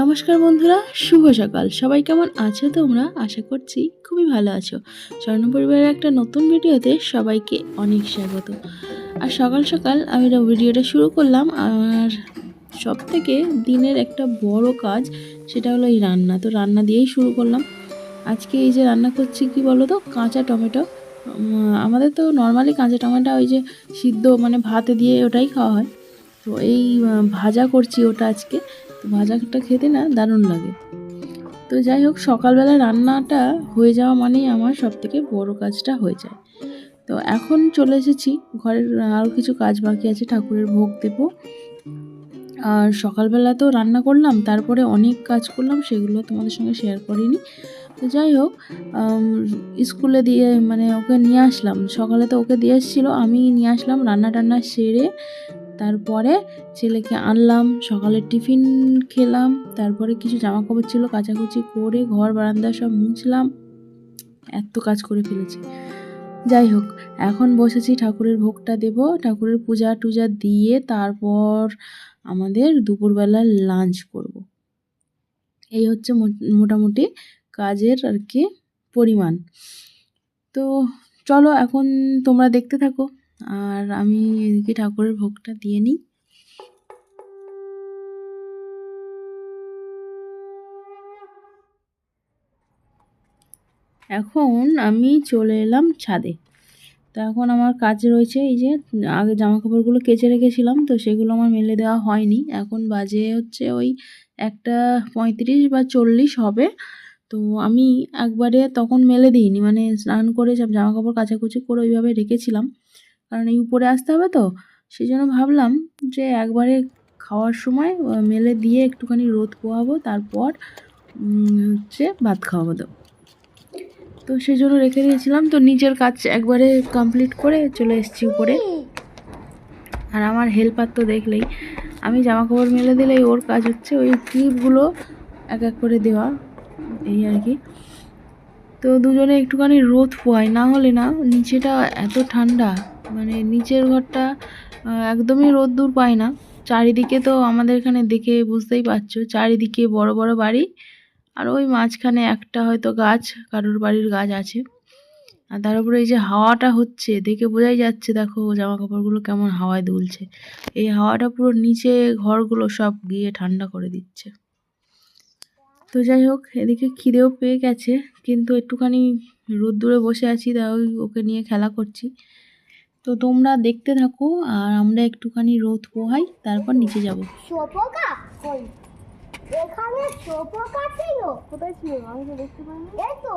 নমস্কার বন্ধুরা, শুভ সকাল। সবাই কেমন আছো তোমরা? আশা করছি খুবই ভালো আছো। স্বর্ণ পরিবারের একটা নতুন ভিডিওতে সবাইকে অনেক স্বাগত। আর সকাল সকাল আমি ভিডিওটা শুরু করলাম, আর সব থেকে দিনের একটা বড় কাজ সেটা হলো এই রান্না। তো রান্না দিয়েই শুরু করলাম। আজকে এই যে রান্না করছি, কি বলো তো কাঁচা টমেটো। আমাদের তো নর্মালি কাঁচা টমেটো ওই যে সিদ্ধ মানে ভাতে দিয়ে ওটাই খাওয়া হয়। তো এই ভাজা করছি ওটা আজকে। তো ভাজাটা খেতে না দারুণ লাগে। তো যাই হোক, সকালবেলা রান্নাটা হয়ে যাওয়া মানেই আমার সব থেকে বড়ো কাজটা হয়ে যায়। তো এখন চলে এসেছি। ঘরের আরও কিছু কাজ বাকি আছে, ঠাকুরের ভোগ দেবো। আর সকালবেলা তো রান্না করলাম, তারপরে অনেক কাজ করলাম, সেগুলো তোমাদের সঙ্গে শেয়ার করিনি। তো যাই হোক স্কুলে দিয়ে মানে ওকে নিয়ে আসলাম। সকালে তো ওকে দিয়ে এসেছিল, আমি নিয়ে আসলাম রান্না টান্না সেরে, তারপরে ছেলেকে আনলাম, সকালে টিফিন খেলাম, তারপরে কিছু জামা কাপড় ছিল, কাচাকুচি করে ঘর বারান্দা সব মুছলাম, এত কাজ করে ফেলেছি। যাই হোক, এখন বসেছি ঠাকুরের ভোগটা দেব, ঠাকুরের পূজা টুজা দিয়ে তারপর আমাদের দুপুরবেলা লাঞ্চ করব। এই হচ্ছে মোটামুটি কাজের আর কি পরিমাণ। তো চলো এখন তোমরা দেখতে থাকো, আর আমি এদিকে ঠাকুরের ভোগটা দিয়ে নিই। এখন আমি চলে এলাম ছাদে। তো এখন আমার কাজ রয়েছে এই যে, আগে জামা কাপড়গুলো কেচে রেখেছিলাম, তো সেগুলো আমার মেলে দেওয়া হয়নি। এখন বাজে হচ্ছে ওই একটা পঁয়ত্রিশ বা চল্লিশ হবে। তো আমি একবারে তখন মেলে দিইনি মানে স্নান করে সব জামা কাপড় কাচাকুচি করে ওইভাবে রেখেছিলাম। কারণ এই উপরে আসতে হবে তো সেই জন্য ভাবলাম যে একবারে খাওয়ার সময় মেলে দিয়ে একটুখানি রোদ পোহাবো, তারপর হচ্ছে ভাত খাওয়াবো তো। তো সেই জন্য রেখে দিয়েছিলাম। তো নিজের কাজ একবারে কমপ্লিট করে চলে এসেছি উপরে। আর আমার হেল্পার তো দেখলেই, আমি জামা কাপড় মেলে দিলেই ওর কাজ হচ্ছে ওই ক্লিপগুলো এক এক করে দেওয়া, এই আর কি। তো দুজনে একটুখানি রোদ পোয়াই না হলে না নিচেটা এত ঠান্ডা মানে নিচের ঘরটা একদমই রোদ দূর পায় না। চারিদিকে তো আমাদের এখানে দেখে বুঝতেই পারছ, চারিদিকে বড় বড় বাড়ি আর ওই মাঝখানে একটা হয়তো গাছ, কারোর বাড়ির গাছ আছে। আর তার উপরে এই যে হাওয়াটা হচ্ছে, দেখে বোঝাই যাচ্ছে, দেখো জামা কাপড়গুলো কেমন হাওয়ায় দুলছে। এই হাওয়াটা পুরো নিচে ঘরগুলো সব গিয়ে ঠান্ডা করে দিচ্ছে। তো যাই হোক, এদিকে খিদেও পেয়ে গেছে, কিন্তু একটুখানি রোদ্দুরে বসে আছি তাই ওকে নিয়ে খেলা করছি। তো তোমরা দেখতে থাকো, আর আমরা একটুখানি রোদ পোহাই, তারপর নিচে যাব। এখানে শোপকা ছিল কোথায় ছিল? আমি তো দেখতে পাইনি। এই তো।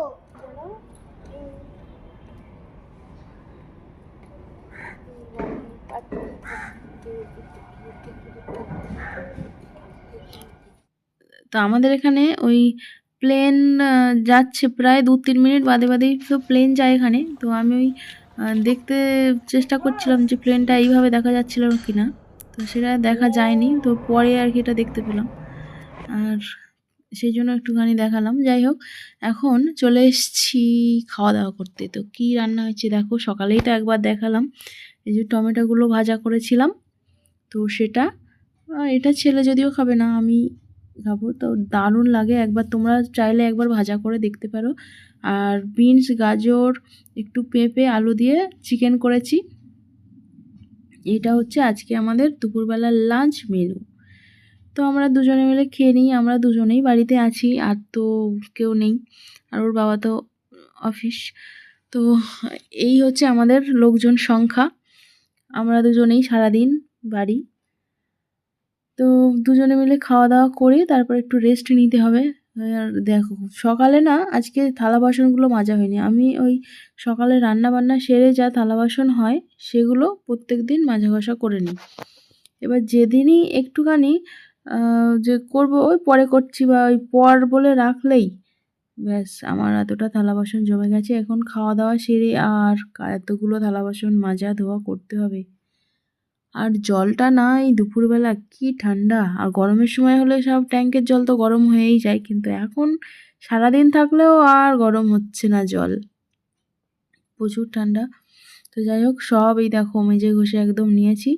তো আমাদের এখানে ওই প্লেন যাচ্ছে প্রায় দু তিন মিনিট। বাদে বাদেই তো প্লেন যায় এখানে। তো আমি ওই দেখতে চেষ্টা করছিলাম যে প্লেনটা এইভাবে দেখা যাচ্ছিল কি না তো সেটা দেখা যায়নি। তো পরে আর কি এটা দেখতে পেলাম। আর সেই জন্য একটুখানি দেখালাম। যাই হোক, এখন চলে এসছি খাওয়া দাওয়া করতে। তো কি রান্না হয়েছে দেখো, সকালেই তো একবার দেখালাম। এই যে টমেটোগুলো ভাজা করেছিলাম, তো সেটা এটা ছেলে যদিও খাবে না, আমি খাব। তো দারুণ লাগে, একবার তোমরা চাইলে একবার ভাজা করে দেখতে পারো। আর বিনস, গাজর, একটু পেঁপে, আলু দিয়ে চিকেন করেছি। এটা হচ্ছে আজকে আমাদের দুপুরবেলার লাঞ্চ মেনু। তো আমরা দুজনে মিলে খেয়ে নিই, আমরা দুজনেই বাড়িতে আছি, আর তো কেউ নেই, আর ওর বাবা তো অফিস। তো এই হচ্ছে আমাদের লোকজন সংখ্যা। আমরা দুজনেই সারাদিন বাড়ি। তো দুজনে মিলে খাওয়া দাওয়া করে তারপর একটু রেস্ট নিতে হবে। আর দেখো, সকালে না, আজকে থালা বাসনগুলো মাজা হয়নি। আমি ওই সকালে রান্না বান্না সেরে যা থালা বাসন হয়, সেগুলো প্রত্যেক দিন মাজা ঘষা করে নিই। এবার যেদিনই একটুখানি যে করব, ওই পরে করছি বা ওই পর বলে রাখলেই। ব্যাস, আমার এতটা থালা বাসন জমে গেছে, এখন খাওয়া দাওয়া সেরে আর এতগুলো থালা বাসন মাজা ধোয়া করতে হবে। আর জলটা না এই দুপুরবেলা, কি ঠান্ডা। আর গরমের সময় হলে সব ট্যাঙ্কের জল তো গরম হয়েই যায়, কিন্তু এখন সারাদিন থাকলেও আর গরম হচ্ছে না জল। প্রচুর ঠান্ডা। তো যাই হোক, সব এই দেখো মেজে ঘষে একদম নিয়েছি।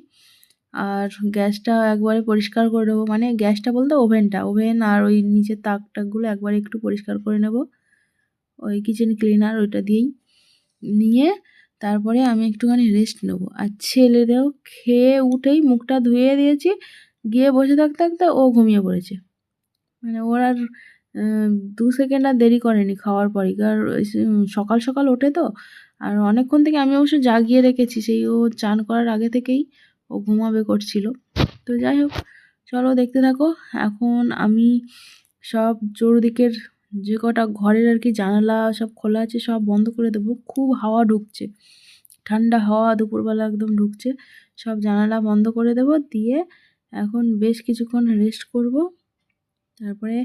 আর গ্যাসটা একবারে পরিষ্কার করে নেব। মানে গ্যাসটা বলতে ওভেনটা, ওভেন আর ওই নিচের তাক টাকগুলো একবারে একটু পরিষ্কার করে নেব। ওই কিচেন ক্লিনার ওইটা দিয়েই নিয়ে তারপরে আমি একটুখানি রেস্ট নেব। আর ছেলেদেরও খেয়ে উঠেই মুখটা ধুয়ে দিয়েছি, গিয়ে বসে থাকতে থাকতে ও ঘুমিয়ে পড়েছে। মানে ওর আর দু সেকেন্ড আর দেরি করেনি খাওয়ার ওই সে- সকাল সকাল ওঠে তো, আর অনেকক্ষণ থেকে আমি অবশ্য জাগিয়ে রেখেছি, সেই ও চান করার আগে থেকেই ও ঘুমাবে করছিল। তো যাই হোক, চলো দেখতে থাকো। এখন আমি সব চৌদিকের যে কটা ঘরের আর কি জানালা সব খোলা আছে, সব বন্ধ করে দেবো। খুব হাওয়া ঢুকছে। ঠান্ডা হাওয়া দুপুরবেলা একদম ঢুকছে। সব জানালা বন্ধ করে দেবো। দিয়ে এখন বেশ কিছুক্ষণ রেস্ট করব। তারপরে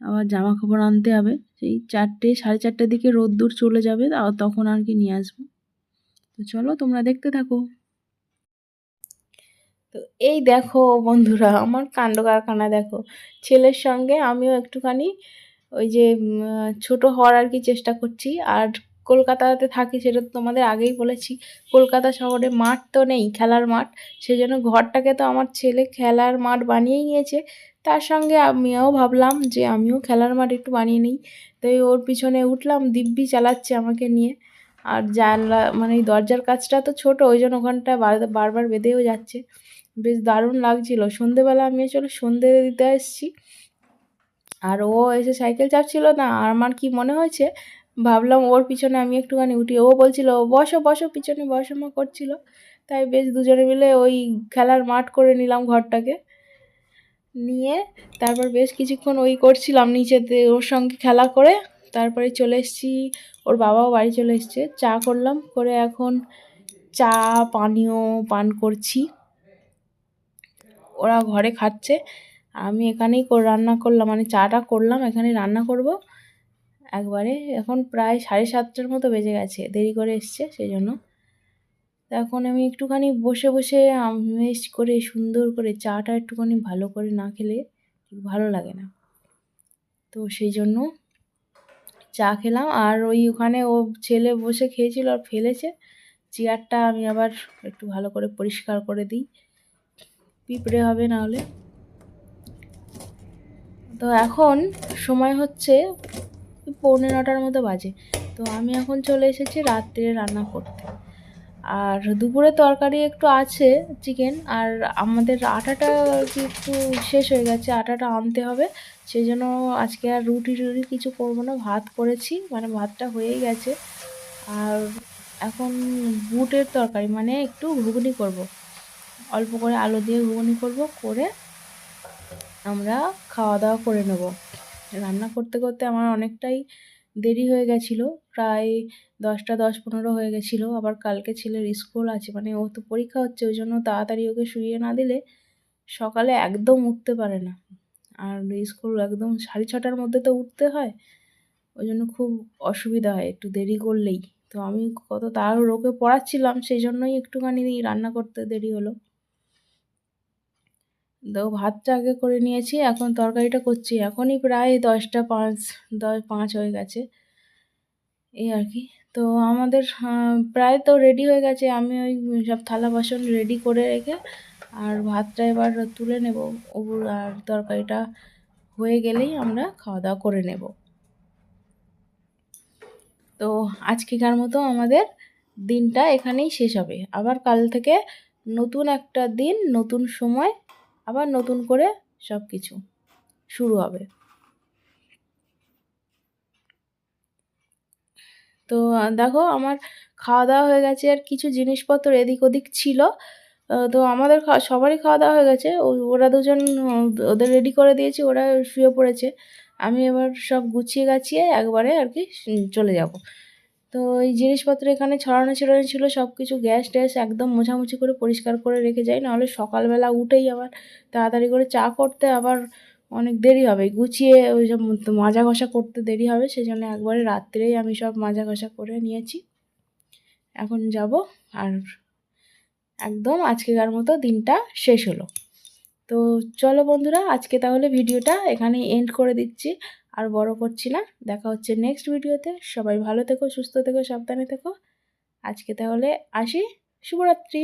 আবার জামা কাপড় আনতে হবে। সেই চারটে, সাড়ে চারটের দিকে রোদ্দুর চলে যাবে তখন আর কি নিয়ে আসব। তো চলো তোমরা দেখতে থাকো। তো এই দেখো বন্ধুরা, আমার কাণ্ড কারখানা দেখো। ছেলের সঙ্গে আমিও একটুখানি ওই যে ছোট হওয়ার আর কি চেষ্টা করছি। আর কলকাতাতে থাকি সেটা তো তোমাদের আগেই বলেছি, কলকাতা শহরে মাঠ তো নেই, খেলার মাঠ। সেই জন্য ঘরটাকে তো আমার ছেলে খেলার মাঠ বানিয়েই নিয়েছে। তার সঙ্গে আমিও ভাবলাম যে আমিও খেলার মাঠ একটু বানিয়ে নিই। তাই ওর পিছনে উঠলাম, দিব্যি চালাচ্ছে আমাকে নিয়ে। আর জানলা মানে দরজার কাজটা তো ছোট, ওই জন্য ওখানটা বার- বারবার বেঁধেও যাচ্ছে। বেশ দারুণ লাগছিল। সন্ধেবেলা আমি আসলে সন্ধে দিতে এসেছি। আর ও এসে সাইকেল চাপছিল না। আর আমার কি মনে হয়েছে, ভাবলাম ওর পিছনে আমি একটুখানি উঠি। ও বলছিল, বসো বসো, পিছনে বসো মা করছিল। তাই বেশ দুজনে মিলে ওই খেলার মাঠ করে নিলাম ঘরটাকে। নিয়ে তারপর বেশ কিছুক্ষণ ওই করছিলাম, নিচেতে ওর সঙ্গে খেলা করে। তারপরে চলে এসেছি, ওর বাবাও বাড়ি চলে এসছে। চা করলাম, করে এখন চা, পানীয় পান করছি। ওরা ঘরে খাচ্ছে। আমি এখানেই রান্না করলাম মানে চাটা করলাম এখানে রান্না করব। একবারে এখন প্রায় সাড়ে সাতটার মতো বেজে গেছে, দেরি করে এসছে সেই জন্য এখন আমি একটুখানি বসে বসে আমেজ করে, সুন্দর করে চাটা একটুখানি ভালো করে না খেলে ভালো লাগে না। তো সেই জন্য চা খেলাম। আর ওই ওখানে ও ছেলে বসে খেয়েছিল আর ফেলেছে। চেয়ারটা আমি আবার একটু ভালো করে পরিষ্কার করে দিই। পিঁপড়ে হবে নাহলে। তো এখন সময় হচ্ছে পৌনে নটার মতো বাজে। তো আমি এখন চলে এসেছি রাত্রে রান্না করতে। আর দুপুরে তরকারি একটু আছে চিকেন আর আমাদের আটাটা একটু শেষ হয়ে গেছে, আটাটা আনতে হবে সেই জন্য আজকে আর রুটি টুটি কিছু করব না, ভাত করেছি মানে ভাতটা হয়েই গেছে। আর এখন বুটের তরকারি মানে একটু ঘুগনি করব। অল্প করে আলু দিয়ে ঘুগনি করব, করে আমরা খাওয়া দাওয়া করে নেব। রান্না করতে করতে আমার অনেকটাই দেরি হয়ে গেছিল। প্রায় দশটা, দশ পনেরো হয়ে গেছিল। আবার কালকে ছেলের স্কুল আছে মানে ও তো পরীক্ষা হচ্ছে, ওই জন্য তাড়াতাড়ি ওকে শুয়ে না দিলে সকালে একদম উঠতে পারে না। আর স্কুল একদম সাড়ে ছটার মধ্যে তো উঠতে হয়, ওই জন্য খুব অসুবিধা হয়, একটু দেরি করলেই। তো আমি কত তাড়াহুড়ো ওকে পড়াচ্ছিলাম, সেই জন্যই একটুখানি রান্না করতে দেরি হলো। তো ভাতটা আগে করে নিয়েছি, এখন তরকারিটা করছি। এখনই প্রায় দশটা পাঁচ, দশ, পাঁচ হয়ে গেছে। এই আর কি। তো আমাদের প্রায় তো রেডি হয়ে গেছে। আমি ওই সব থালা বাসন রেডি করে রেখে আর ভাতটা এবার তুলে নেব। ওর আর তরকারিটা হয়ে গেলেই আমরা খাওয়া দাওয়া করে নেব। তো আজকেকার মতো আমাদের দিনটা এখানেই শেষ হবে। আবার কাল থেকে নতুন একটা দিন, নতুন সময় আবার নতুন করে সব কিছু শুরু হবে। তো দেখো আমার খাওয়া দাওয়া হয়ে গেছে, আর কিছু জিনিসপত্র এদিক ওদিক ছিল। তো আমাদের সবারই খাওয়া দাওয়া হয়ে গেছে। ওরা দুজন ওদের রেডি করে দিয়েছি, ওরা শুয়ে পড়েছে। আমি এবার সব গুছিয়ে গাছিয়ে একবারে আর কি চলে যাব। তো এই জিনিসপত্র এখানে ছড়ানো ছড়ানো ছিল সব কিছু গ্যাস ট্যাস একদম মোছামুছি করে পরিষ্কার করে রেখে যাই, নাহলে সকালবেলা উঠেই আবার তাড়াতাড়ি করে চা করতে আবার অনেক দেরি হবে। গুছিয়ে ওই সব মাজা ঘষা করতে দেরি হবে সেই জন্য একবারে রাত্রেই আমি সব মাজা ঘষা করে নিয়েছি। এখন যাব আর একদম আজকেকার মতো দিনটা শেষ হলো। তো চলো বন্ধুরা, আজকে তাহলে ভিডিওটা এখানেই এন্ড করে দিচ্ছি। আর বড় করছি না দেখা হচ্ছে নেক্সট ভিডিওতে সবাই ভালো থেকো, সুস্থ থেকো, সাবধানে থেকো। আজকে তাহলে আসি। শুভরাত্রি।